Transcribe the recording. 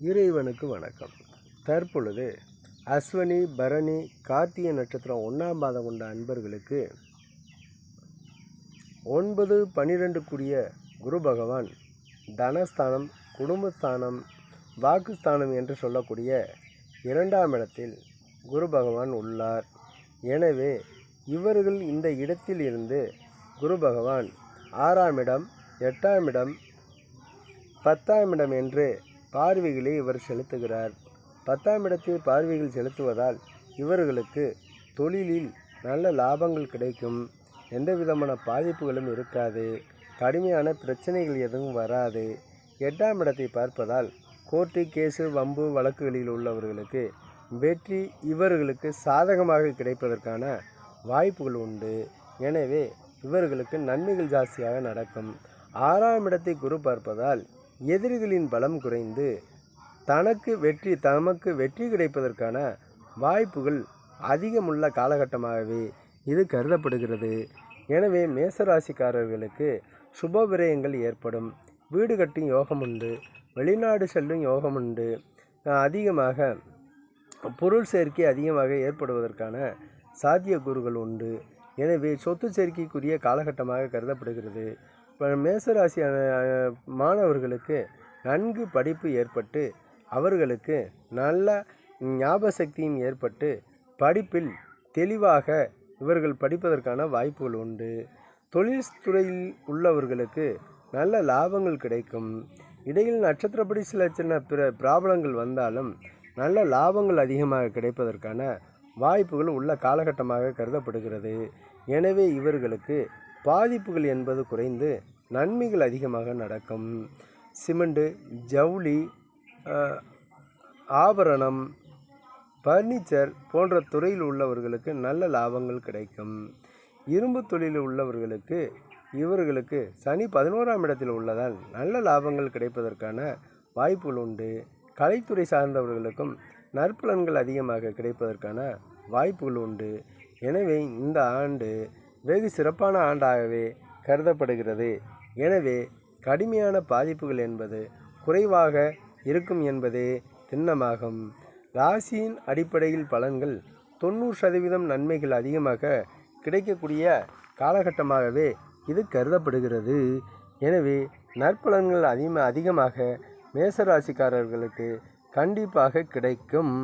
இறைவனுக்கு வணக்கம். தற்பொழுது அஸ்வனி பரணி கார்த்திகை நட்சத்திரம் ஒன்றாம் பாதம் கொண்ட அன்பர்களுக்கு ஒன்பது பன்னிரெண்டுக்குரிய குரு பகவான் தனஸ்தானம் குடும்பஸ்தானம் வாக்குஸ்தானம் என்று சொல்லக்கூடிய இரண்டாம் இடத்தில் குரு பகவான் உள்ளார். எனவே இவர்கள் இந்த இடத்தில் இருந்து குரு பகவான் ஆறாம் இடம் எட்டாம் இடம் பத்தாம் இடம் என்று பார்வைகளை இவர் செலுத்துகிறார். பத்தாம் இடத்தில் பார்வைகள் செலுத்துவதால் இவர்களுக்கு தொழிலில் நல்ல லாபங்கள் கிடைக்கும். எந்த விதமான பாதிப்புகளும் இருக்காது. கடுமையான பிரச்சனைகள் எதுவும் வராது. எட்டாம் இடத்தை பார்ப்பதால் கோர்ட்டு கேஸு வம்பு வழக்குகளில் உள்ளவர்களுக்கு வெற்றி இவர்களுக்கு சாதகமாக கிடைப்பதற்கான வாய்ப்புகள் உண்டு. எனவே இவர்களுக்கு நன்மைகள் ஜாஸ்தியாக நடக்கும். ஆறாம் இடத்தை குரு பார்ப்பதால் எதிரிகளின் பலம் குறைந்து தனக்கு வெற்றி தமக்கு வெற்றி கிடைப்பதற்கான வாய்ப்புகள் அதிகமுள்ள காலகட்டமாகவே இது கருதப்படுகிறது. எனவே மேசராசிக்காரர்களுக்கு சுப விரயங்கள் ஏற்படும். வீடு கட்டும் யோகம் உண்டு வெளிநாடு செல்லும் யோகம் உண்டு. அதிகமாக பொருள் சேர்க்கை அதிகமாக ஏற்படுவதற்கான சாத்தியக்கூறுகள் உண்டு. எனவே சொத்து சேர்க்கைக்குரிய காலகட்டமாக கருதப்படுகிறது. இப்போ மேசராசி மாணவர்களுக்கு நன்கு படிப்பு ஏற்பட்டு அவர்களுக்கு நல்ல ஞாபக சக்தியும் ஏற்பட்டு படிப்பில் தெளிவாக இவர்கள் படிப்பதற்கான வாய்ப்புகள் உண்டு. தொழில் துறையில் உள்ளவர்களுக்கு நல்ல லாபங்கள் கிடைக்கும். இடையில் நட்சத்திரப்படி சில சின்ன பிற பிராபலங்கள் வந்தாலும் நல்ல லாபங்கள் அதிகமாக கிடைப்பதற்கான வாய்ப்புகள் உள்ள காலகட்டமாக கருதப்படுகிறது. எனவே இவர்களுக்கு பாதிப்புகள் என்பது குறைந்து நன்மைகள் அதிகமாக நடக்கும். சிமெண்டு ஜவுளி ஆபரணம் பர்னிச்சர் போன்ற துறையில் உள்ளவர்களுக்கு நல்ல லாபங்கள் கிடைக்கும். இரும்பு தொழிலில் உள்ளவர்களுக்கு இவர்களுக்கு சனி பதினோராம் இடத்தில் உள்ளதால் நல்ல லாபங்கள் கிடைப்பதற்கான வாய்ப்புகள் உண்டு. கலைத்துறை சார்ந்தவர்களுக்கும் நற்பலன்கள் அதிகமாக கிடைப்பதற்கான வாய்ப்புகள் உண்டு. எனவே இந்த ஆண்டு வெகு சிறப்பான ஆண்டாகவே கருதப்படுகிறது. எனவே கடுமையான பாதிப்புகள் என்பது குறைவாக இருக்கும் என்பதே திண்ணமாகும். ராசியின் அடிப்படையில் பலன்கள் தொண்ணூறு சதவீதம் நன்மைகள் அதிகமாக கிடைக்கக்கூடிய காலகட்டமாகவே இது கருதப்படுகிறது. எனவே நற்பலன்கள் அதிகமாக அதிகமாக மேசராசிக்காரர்களுக்கு கண்டிப்பாக கிடைக்கும்.